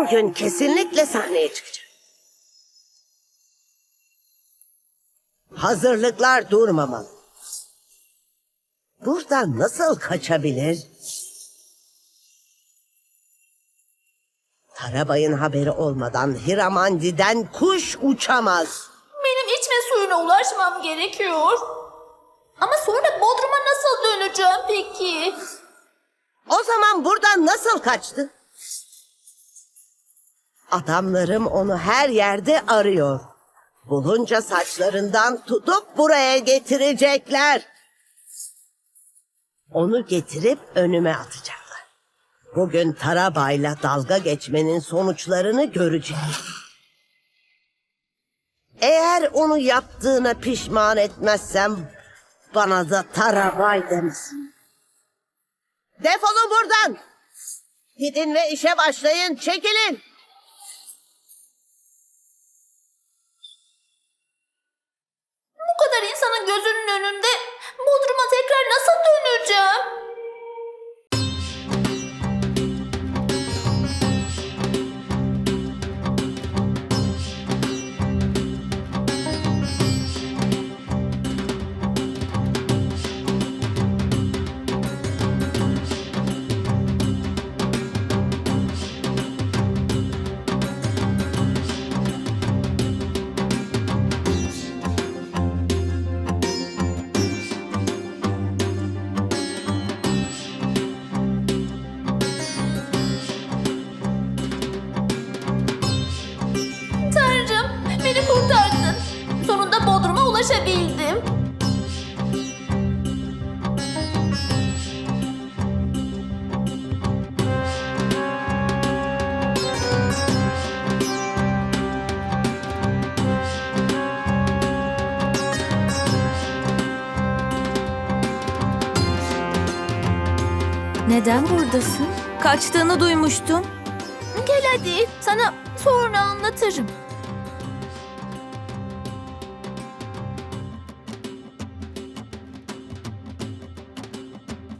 Bugün kesinlikle sahneye çıkacak. Hazırlıklar durmamalı. Buradan nasıl kaçabilir? Tarabay'ın haberi olmadan Hiramandi'den kuş uçamaz. Benim içme suyuna ulaşmam gerekiyor. Ama sonra Bodrum'a nasıl döneceğim peki? O zaman buradan nasıl kaçtı? Adamlarım onu her yerde arıyor. Bulunca saçlarından tutup buraya getirecekler. Onu getirip önüme atacaklar. Bugün Tarabay'la dalga geçmenin sonuçlarını göreceğim. Eğer onu yaptığına pişman etmezsem bana da Tarabay demesin. Defolun buradan. Gidin ve işe başlayın. Çekilin. Kadar insanın gözünün önünde Bodrum'a tekrar nasıl döneceğim? Neden buradasın? Kaçtığını duymuştum. Gel hadi sana sonra anlatırım.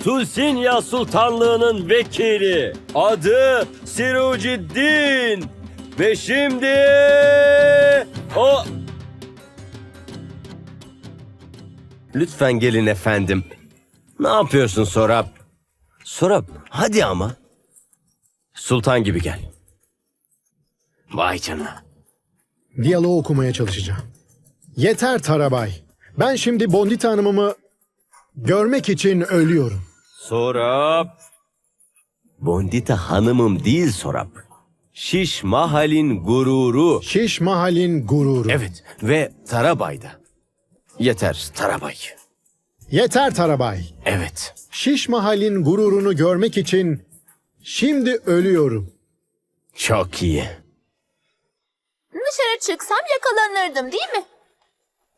Tulsinya Sultanlığı'nın vekili. Adı Siruciddin. Ve şimdi o... Lütfen gelin efendim. Ne yapıyorsun Sorap? Sorap hadi ama. Sultan gibi gel. Vay canına. Diyaloğu okumaya çalışacağım. Yeter Tarabay. Ben şimdi Bondita Hanım'ımı görmek için ölüyorum. Sorap. Bondita hanımım değil Sorap. Şiş Mahal'in gururu. Şiş Mahal'in gururu. Evet ve Tarabay'da. Yeter Tarabay. Yeter Tarabay. Evet. Şiş Mahal'in gururunu görmek için şimdi ölüyorum. Çok iyi. Dışarı çıksam yakalanırdım değil mi?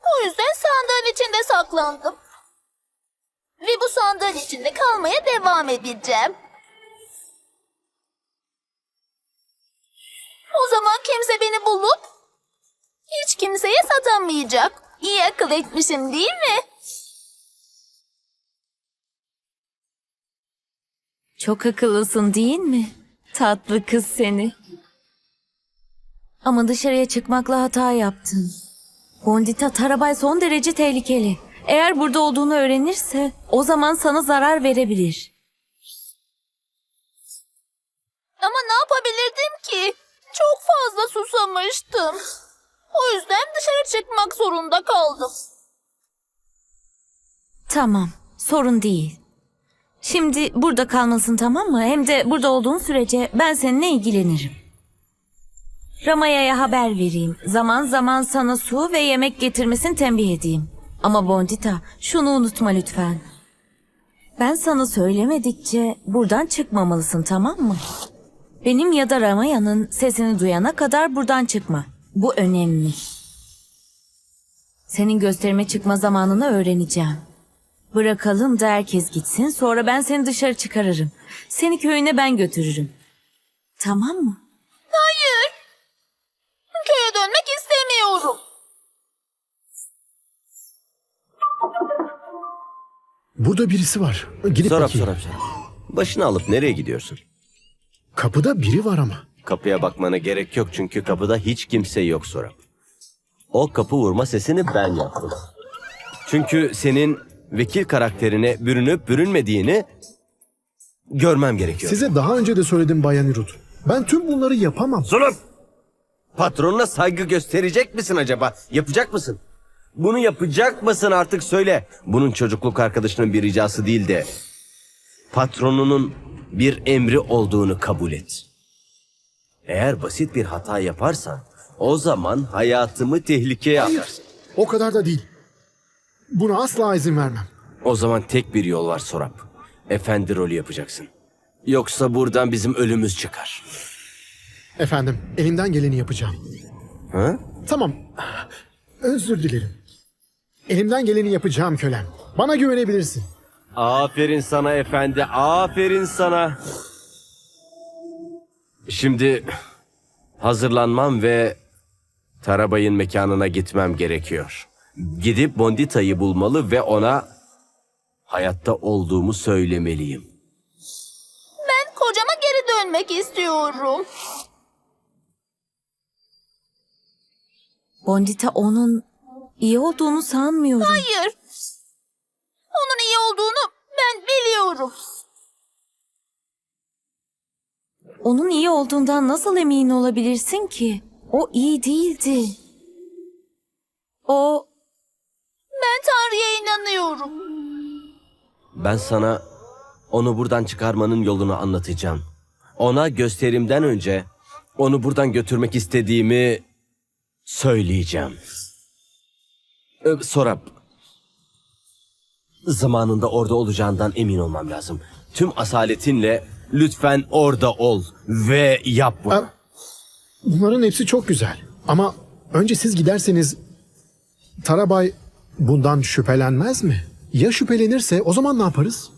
O yüzden sandığın içinde saklandım. Ve bu sandığın içinde kalmaya devam edeceğim. O zaman kimse beni bulup hiç kimseye satamayacak. İyi akıl etmişim değil mi? Çok akıllısın değil mi? Tatlı kız seni. Ama dışarıya çıkmakla hata yaptın. Bondita Tarabay son derece tehlikeli. Eğer burada olduğunu öğrenirse o zaman sana zarar verebilir. Ama ne yapabilirdim ki? Çok fazla susamıştım. O yüzden dışarı çıkmak zorunda kaldım. Tamam, sorun değil. Şimdi burada kalmasın tamam mı? Hem de burada olduğun sürece ben seninle ilgilenirim. Ramaya'ya haber vereyim. Zaman zaman sana su ve yemek getirmesini tembih edeyim. Ama Bondita şunu unutma lütfen. Ben sana söylemedikçe buradan çıkmamalısın tamam mı? Benim ya da Ramaya'nın sesini duyana kadar buradan çıkma. Bu önemli. Senin gösterime çıkma zamanını öğreneceğim. Bırakalım da herkes gitsin sonra ben seni dışarı çıkarırım. Seni köyüne ben götürürüm. Tamam mı? Hayır. Köye dönmek istemiyorum. Burada birisi var. Gidip Sorap bakayım. sorap sorap. Başını alıp nereye gidiyorsun? Kapıda biri var ama. Kapıya bakmana gerek yok çünkü kapıda hiç kimse yok Sorap. O kapı vurma sesini ben yaptım. Çünkü senin vekil karakterine bürünüp bürünmediğini görmem gerekiyor. Size daha önce de söyledim Bayan Irut. Ben tüm bunları yapamam. Sorap! Patronuna saygı gösterecek misin acaba? Yapacak mısın? Bunu yapacak mısın artık söyle. Bunun çocukluk arkadaşının bir ricası değil de patronunun bir emri olduğunu kabul et. Eğer basit bir hata yaparsan o zaman hayatımı tehlikeye atarsın. O kadar da değil. Buna asla izin vermem. O zaman tek bir yol var Sorap. Efendi rolü yapacaksın. Yoksa buradan bizim ölümümüz çıkar. Efendim, elimden geleni yapacağım. Ha? Tamam. Özür dilerim. Elimden geleni yapacağım kölem. Bana güvenebilirsin. Aferin sana efendi, aferin sana. Şimdi hazırlanmam ve Tarabay'ın mekanına gitmem gerekiyor. Gidip Bondita'yı bulmalı ve ona hayatta olduğumu söylemeliyim. Ben kocama geri dönmek istiyorum. Bondita onun iyi olduğunu sanmıyorum. Hayır. Onun iyi olduğunu ben biliyorum. Onun iyi olduğundan nasıl emin olabilirsin ki? O iyi değildi. O Tanrı'ya inanıyorum. Ben sana onu buradan çıkarmanın yolunu anlatacağım. Ona gösterimden önce onu buradan götürmek istediğimi söyleyeceğim. Ee, Sorap. Zamanında orada olacağından emin olmam lazım. Tüm asaletinle lütfen orada ol ve yap bunu. Bunların hepsi çok güzel. Ama önce siz giderseniz Tarabay bundan şüphelenmez mi? Ya şüphelenirse o zaman ne yaparız?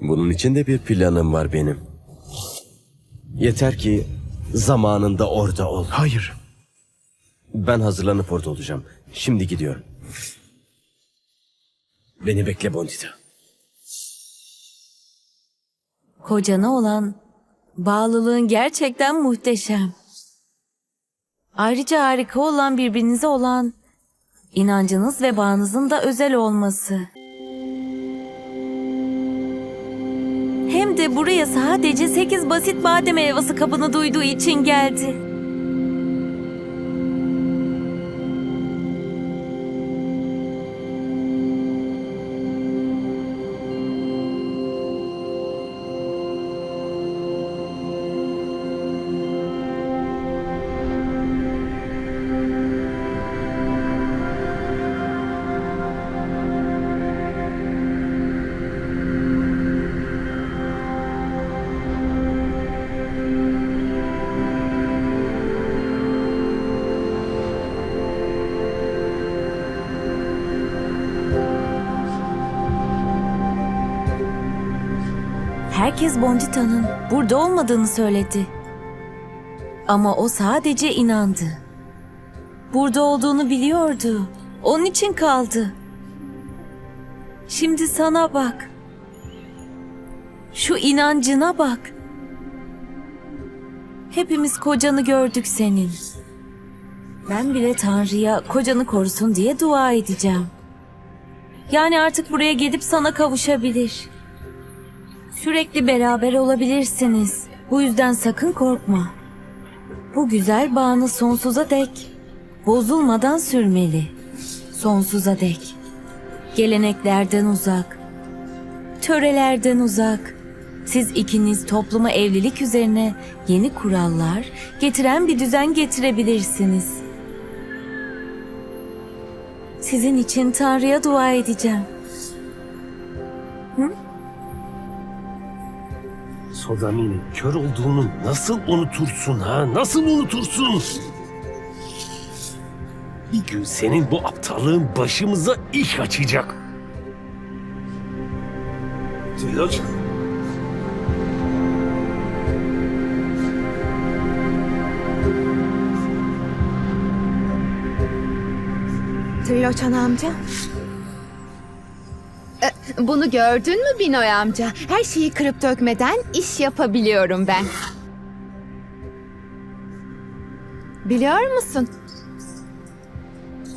Bunun için de bir planım var benim. Yeter ki zamanında orada ol. Hayır. Ben hazırlanıp orada olacağım. Şimdi gidiyorum. Beni bekle Bondita. kocana olan bağlılığın gerçekten muhteşem. Ayrıca harika olan birbirinize olan inancınız ve bağınızın da özel olması. Hem de buraya sadece 8 basit badem helvası kabını duyduğu için geldi. Herkes Bondita'nın burada olmadığını söyledi. Ama o sadece inandı. Burada olduğunu biliyordu. Onun için kaldı. Şimdi sana bak. Şu inancına bak. Hepimiz kocanı gördük senin. Ben bile Tanrı'ya kocanı korusun diye dua edeceğim. Yani artık buraya gelip sana kavuşabilir. Sürekli beraber olabilirsiniz. Bu yüzden sakın korkma. Bu güzel bağını sonsuza dek bozulmadan sürmeli. Sonsuza dek. Geleneklerden uzak. Törelerden uzak. Siz ikiniz topluma evlilik üzerine yeni kurallar getiren bir düzen getirebilirsiniz. Sizin için Tanrı'ya dua edeceğim. Sodami'nin kör olduğunu nasıl unutursun ha? Nasıl unutursun? Bir gün senin bu aptallığın başımıza iş açacak. Tiloç. Triloçan amca. E, Bunu gördün mü Binoy amca? Her şeyi kırıp dökmeden iş yapabiliyorum ben. Biliyor musun?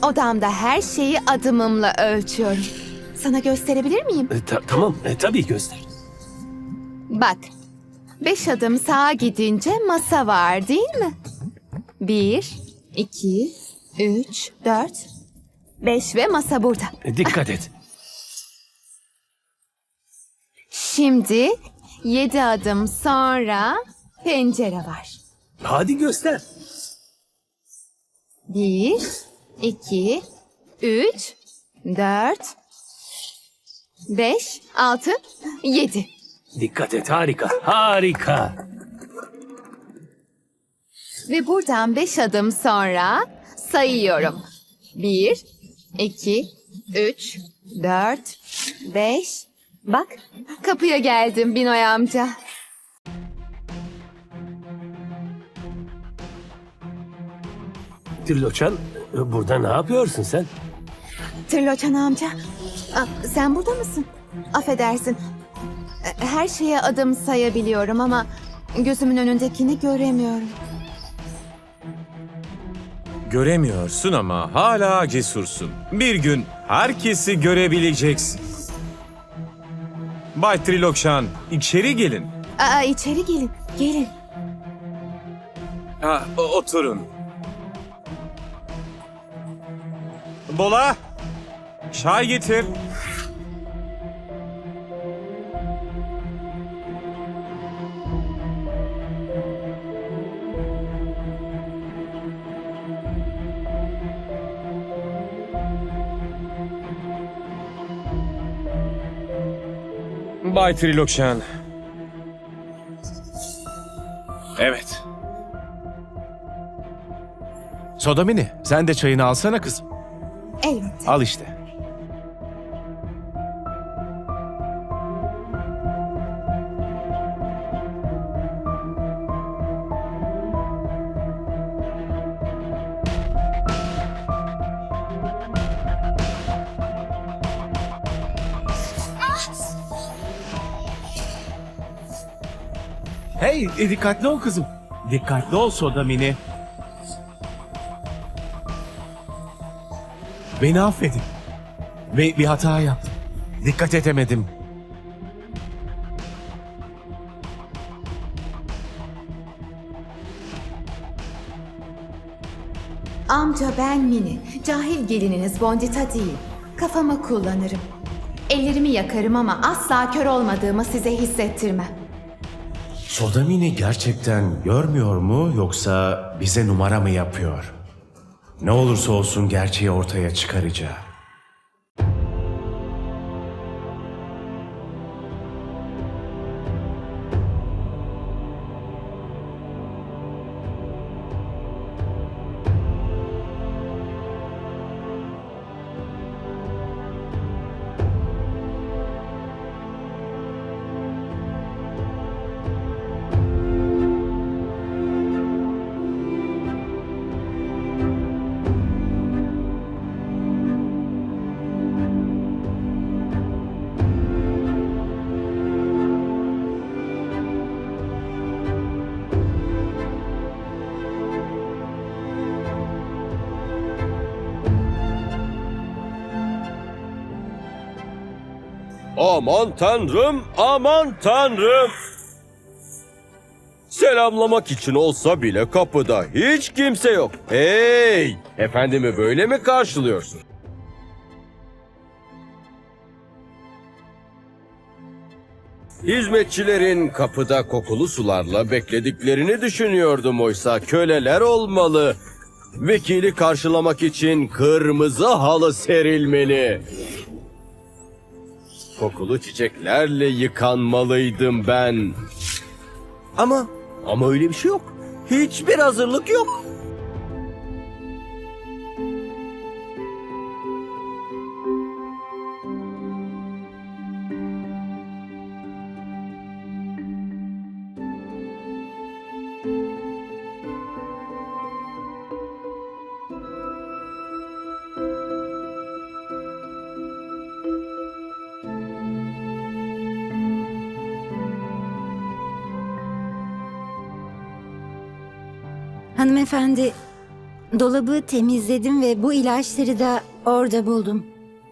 Odamda her şeyi adımımla ölçüyorum. Sana gösterebilir miyim? E, ta- tamam e, tabii göster. Bak. Beş adım sağa gidince masa var değil mi? Bir, iki, üç, dört, beş ve masa burada. E, dikkat et. Şimdi yedi adım sonra pencere var. Hadi göster. Bir, iki, üç, dört, beş, altı, yedi. Dikkat et harika. Harika. Ve buradan beş adım sonra sayıyorum. Bir, iki, üç, dört, beş. Bak kapıya geldim Binoy amca. Tirloçan e, burada ne yapıyorsun sen? Tırloçan amca. Sen burada mısın? Affedersin. E, Her şeye adım sayabiliyorum ama gözümün önündekini göremiyorum. Göremiyorsun ama hala cesursun. Bir gün herkesi görebileceksin. Bay Trilokşan, içeri gelin. Aa, içeri gelin, gelin. Ha, oturun. Bola, çay getir. Bay Trilokşan. Evet. Sodamini sen de çayını alsana kızım. Evet. Al işte. Hey e, dikkatli ol kızım. Dikkatli ol Sodamini. Beni affedin. Ve bir hata yaptım. Dikkat edemedim. Amca ben Mini. Cahil gelininiz Bondita değil. Kafamı kullanırım. Ellerimi yakarım ama asla kör olmadığımı size hissettirmem. Sodamini gerçekten görmüyor mu yoksa bize numara mı yapıyor? Ne olursa olsun gerçeği ortaya çıkaracak. Aman tanrım, aman tanrım. Selamlamak için olsa bile kapıda hiç kimse yok. Hey! Efendimi böyle mi karşılıyorsun? Hizmetçilerin kapıda kokulu sularla beklediklerini düşünüyordum oysa köleler olmalı. Vekili karşılamak için kırmızı halı serilmeli. Kokulu çiçeklerle yıkanmalıydım ben. Ama ama öyle bir şey yok. Hiçbir hazırlık yok. Hanımefendi, Dolabı temizledim ve bu ilaçları da orada buldum.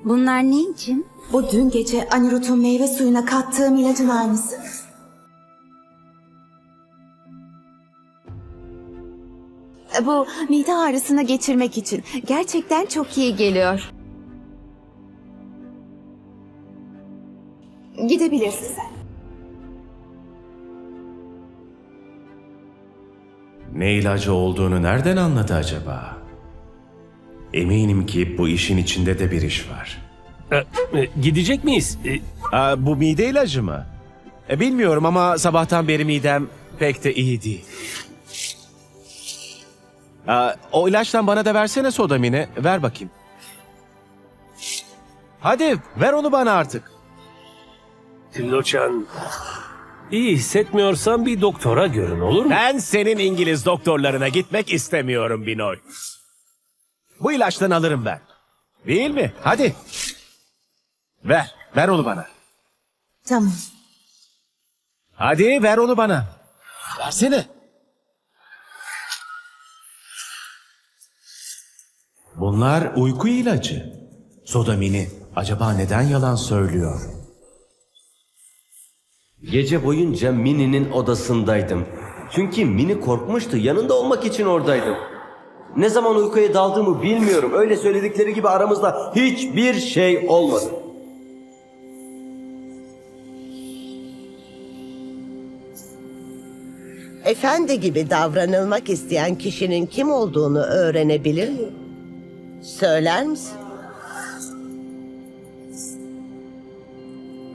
Bunlar ne için? Bu dün gece Anirud'un meyve suyuna kattığım ilacın aynısı. Bu mide ağrısına geçirmek için gerçekten çok iyi geliyor. Gidebilirsin sen. Ne ilacı olduğunu nereden anladı acaba? Eminim ki bu işin içinde de bir iş var. E, e, Gidecek miyiz? E, Aa, bu mide ilacı mı? E, bilmiyorum ama sabahtan beri midem pek de iyi değil. Aa, o ilaçtan bana da versene soda mine. Ver bakayım. Hadi ver onu bana artık. Tilloçan, iyi hissetmiyorsan bir doktora görün olur mu? Ben senin İngiliz doktorlarına gitmek istemiyorum Binoy. Bu ilaçtan alırım ben. Değil mi? Hadi. Ver. Ver onu bana. Tamam. Hadi ver onu bana. Versene. Bunlar uyku ilacı. Sodamini acaba neden yalan söylüyor? Gece boyunca Mini'nin odasındaydım. Çünkü Mini korkmuştu. Yanında olmak için oradaydım. Ne zaman uykuya daldığımı bilmiyorum. Öyle söyledikleri gibi aramızda hiçbir şey olmadı. Efendi gibi davranılmak isteyen kişinin kim olduğunu öğrenebilir miyim? Söyler misin?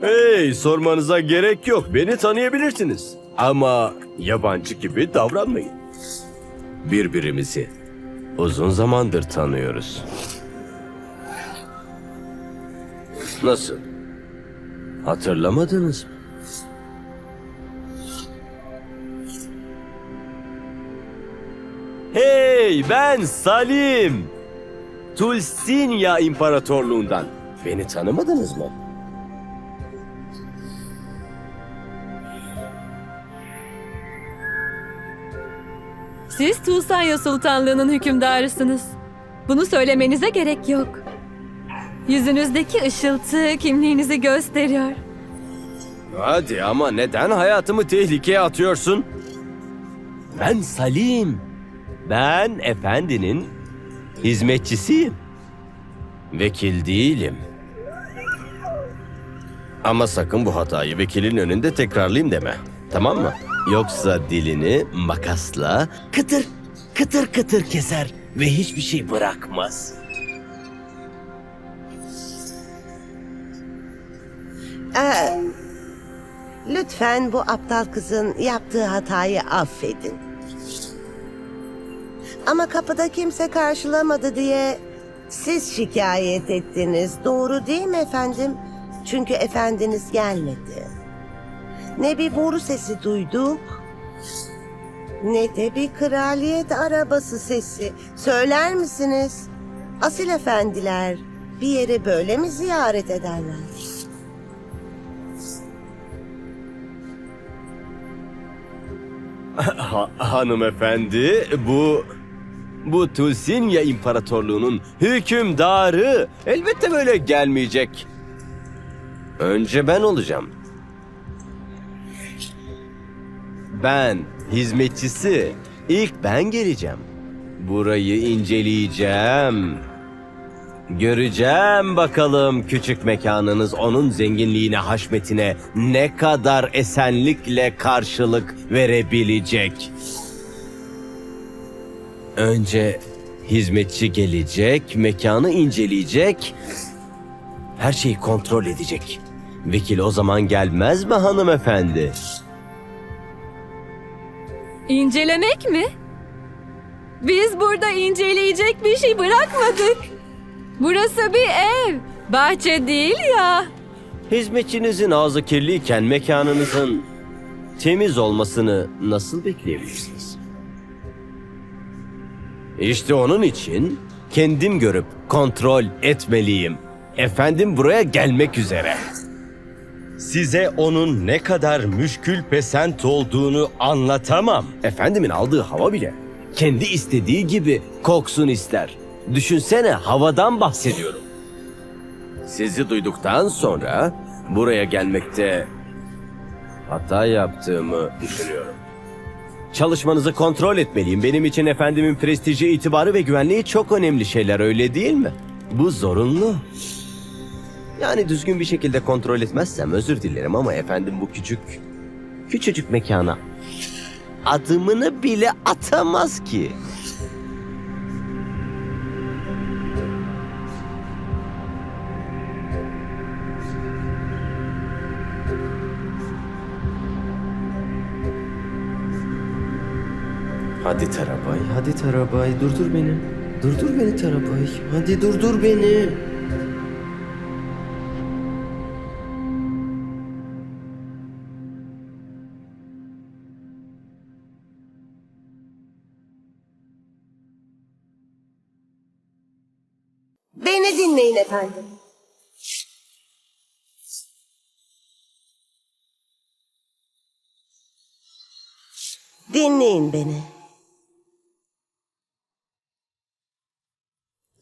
Hey sormanıza gerek yok. Beni tanıyabilirsiniz. Ama yabancı gibi davranmayın. Birbirimizi uzun zamandır tanıyoruz. Nasıl? Hatırlamadınız mı? Hey ben Salim. Tulsinya İmparatorluğundan. Beni tanımadınız mı? Siz Tuğsanya Sultanlığı'nın hükümdarısınız. Bunu söylemenize gerek yok. Yüzünüzdeki ışıltı kimliğinizi gösteriyor. Hadi ama neden hayatımı tehlikeye atıyorsun? Ben Salim. Ben efendinin hizmetçisiyim. Vekil değilim. Ama sakın bu hatayı vekilin önünde tekrarlayayım deme. Tamam mı? Yoksa dilini makasla kıtır kıtır kıtır keser ve hiçbir şey bırakmaz. Ee, lütfen bu aptal kızın yaptığı hatayı affedin. Ama kapıda kimse karşılamadı diye siz şikayet ettiniz. Doğru değil mi efendim? Çünkü efendiniz gelmedi. Ne bir boru sesi duyduk, ne de bir kraliyet arabası sesi. Söyler misiniz? Asil efendiler bir yere böyle mi ziyaret ederler? Ha- hanımefendi bu bu Tulsinya İmparatorluğu'nun hükümdarı elbette böyle gelmeyecek. Önce ben olacağım. Ben hizmetçisi ilk ben geleceğim. Burayı inceleyeceğim. Göreceğim bakalım küçük mekanınız onun zenginliğine, haşmetine ne kadar esenlikle karşılık verebilecek. Önce hizmetçi gelecek, mekanı inceleyecek, her şeyi kontrol edecek. Vekil o zaman gelmez mi hanımefendi? İncelemek mi? Biz burada inceleyecek bir şey bırakmadık. Burası bir ev, bahçe değil ya. Hizmetçinizin ağzı kirliyken mekanınızın temiz olmasını nasıl bekleyebilirsiniz? İşte onun için kendim görüp kontrol etmeliyim. Efendim buraya gelmek üzere. Size onun ne kadar müşkül pesent olduğunu anlatamam. Efendimin aldığı hava bile kendi istediği gibi koksun ister. Düşünsene havadan bahsediyorum. Sizi duyduktan sonra buraya gelmekte hata yaptığımı düşünüyorum. Çalışmanızı kontrol etmeliyim. Benim için efendimin prestiji, itibarı ve güvenliği çok önemli şeyler öyle değil mi? Bu zorunlu. Yani düzgün bir şekilde kontrol etmezsem özür dilerim ama efendim bu küçük, küçücük mekana adımını bile atamaz ki. Hadi Tarabay, hadi Tarabay, durdur beni. Durdur beni Tarabay, hadi durdur beni. Beni dinleyin efendim. Dinleyin beni.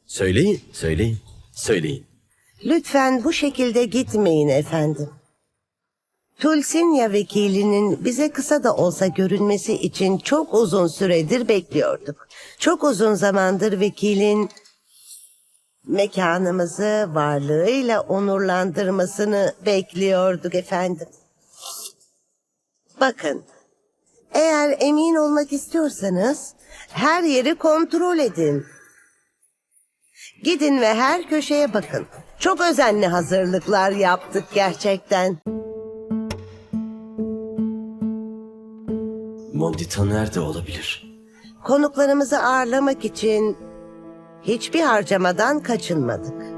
Söyleyin, söyleyin, söyleyin. Lütfen bu şekilde gitmeyin efendim. Tulsinya vekilinin bize kısa da olsa görünmesi için çok uzun süredir bekliyorduk. Çok uzun zamandır vekilin mekanımızı varlığıyla onurlandırmasını bekliyorduk efendim. Bakın, eğer emin olmak istiyorsanız her yeri kontrol edin. Gidin ve her köşeye bakın. Çok özenli hazırlıklar yaptık gerçekten. Mondita nerede olabilir? Konuklarımızı ağırlamak için hiçbir harcamadan kaçınmadık.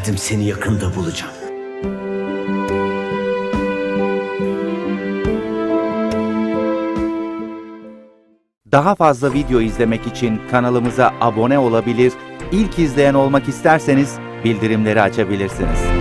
Geldim seni yakında bulacağım. Daha fazla video izlemek için kanalımıza abone olabilir, ilk izleyen olmak isterseniz bildirimleri açabilirsiniz.